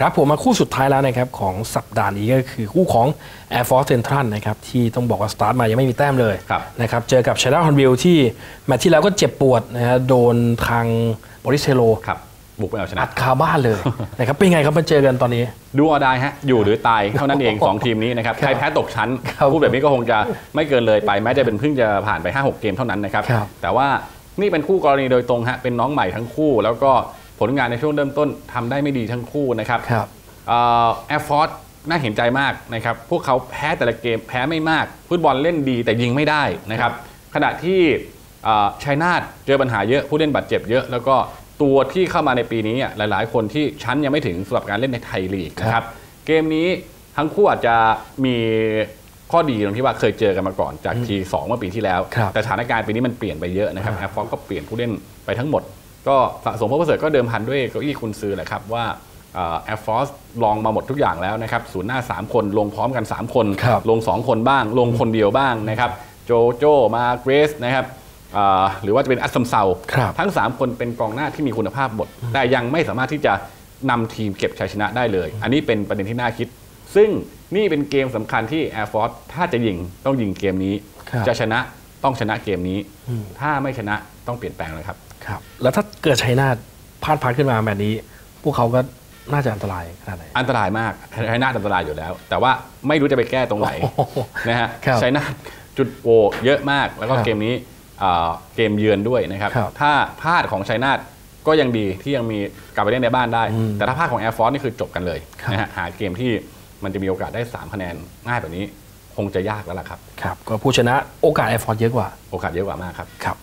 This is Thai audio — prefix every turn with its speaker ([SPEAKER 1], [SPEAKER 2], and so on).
[SPEAKER 1] ครับผมมาคู่สุดท้ายแล้วนะครับของสัปดาห์นี้ก็คือคู่ของ Air Force Central นะครับที่ต้องบอกว่าสตาร์ทมายังไม่มีแต้มเลย
[SPEAKER 2] ครับ
[SPEAKER 1] นะครับเจอกับ c h a d a h o r n v i l l e ที่แมตช์ที่แล้วก็เจ็บปวดนะฮะโดนทางบริเซโล
[SPEAKER 2] ครับบุกไปเอาชนะ
[SPEAKER 1] อัดคาบ้านเลยนะครับเป็นไงครับมาเจอกันตอนนี้
[SPEAKER 2] ดูเอาได้ฮะอยู่หรือตายเท่านั้นเอง 2 ทีมนี้นะครับ
[SPEAKER 1] ครับ
[SPEAKER 2] ใครแพ้ตกชั้น
[SPEAKER 1] ครับ
[SPEAKER 2] พูดแบบนี้ก็คงจะไม่เกินเลยไปแม้จะเป็นเพิ่งจะผ่านไป 5-6 เกมเท่านั้นนะครับ
[SPEAKER 1] ครับ
[SPEAKER 2] แต่ว่านี่เป็นคู่กรณีโดยตรงฮะเป็นน้องใหม่ทั้งคู่แล้วก็ ผลงานในช่วงเริ่มต้นทำได้ไม่ดีทั้งคู่นะครับ
[SPEAKER 1] ครับ
[SPEAKER 2] แอร์ฟอร์สน่าเห็นใจมากนะครับ พวกเขาแพ้แต่ละเกมแพ้ไม่มาก ฟุตบอลเล่นดีแต่ยิงไม่ได้นะครับ ขณะที่ชัยนาทเจอปัญหาเยอะผู้เล่นบาดเจ็บเยอะ แล้วก็ตัวที่เข้ามาในปีนี้อะหลาย ๆ คนที่ชั้นยังไม่ถึงสำหรับการเล่นในไทยลีกนะครับ เกมนี้ทั้งคู่อาจจะมีข้อดีตรงที่ว่าเคยเจอกันมาก่อนจากทีสองเมื่อปีที่แล้ว
[SPEAKER 1] ครับ
[SPEAKER 2] แต่สถานการณ์ปีนี้มันเปลี่ยนไปเยอะนะครับ
[SPEAKER 1] ครับ
[SPEAKER 2] แอร์ฟอร์สก็เปลี่ยนผู้เล่นไปทั้งหมด ก็สะสมพบประเสริฐก็เดิมพันด้วยเก้าอี้คุณซื้อแหละครับว่าแอร์ฟอร์สลองมาหมดทุกอย่างแล้วนะครับศูนย์หน้า 3 คนลงพร้อมกัน 3 คน
[SPEAKER 1] ครับ
[SPEAKER 2] ลง 2 คนบ้าง ลงคนเดียวบ้างนะครับโจโจมาเกรสนะครับอ่าหรือว่าจะเป็นอัสซัมเซา
[SPEAKER 1] ครับ
[SPEAKER 2] ทั้ง 3 คนเป็นกองหน้าที่มีคุณภาพหมด แต่ยังไม่สามารถที่จะนำทีมเก็บชัยชนะได้เลย อันนี้เป็นประเด็นที่น่าคิด ซึ่งนี่เป็นเกมสำคัญที่ Air Force ถ้าจะยิงต้องยิงเกมนี้
[SPEAKER 1] ครับ
[SPEAKER 2] จะชนะ ต้องชนะเกมนี้ ถ้าไม่ชนะต้องเปลี่ยนแปลงเลยครับ
[SPEAKER 1] ครับ แล้วถ้าเกิดชัยนาทพลาดพลาดขึ้นมาแบบนี้ พวกเขาก็น่าจะอันตรายขนาดไหน
[SPEAKER 2] อันตรายมากชัยนาทอันตรายอยู่แล้ว แต่ว่าไม่รู้จะไปแก้ตรงไหน
[SPEAKER 1] โอ้โห
[SPEAKER 2] นะฮะ
[SPEAKER 1] ครับ
[SPEAKER 2] ชัยนาทจุดโหวเยอะมาก แล้วก็
[SPEAKER 1] ครับ
[SPEAKER 2] เกมนี้อ่าเกมเยือนด้วยนะครับ
[SPEAKER 1] ครับ
[SPEAKER 2] ถ้าพลาดของชัยนาทก็ยังดีที่ยังมีกลับไปเล่นในบ้านได้
[SPEAKER 1] อืม
[SPEAKER 2] แต่ถ้าพลาดของ Air Force นี่คือจบกันเลย
[SPEAKER 1] ครับ
[SPEAKER 2] นะฮะหาเกมที่มันจะมีโอกาสได้ 3 คะแนนง่ายแบบนี้ คงจะยากแล้วล่ะครับ
[SPEAKER 1] ครับ ก็ผู้ชนะโอกาส Air Force เยอะกว่า
[SPEAKER 2] โอกาสเยอะกว่ามากครับ
[SPEAKER 1] ครับ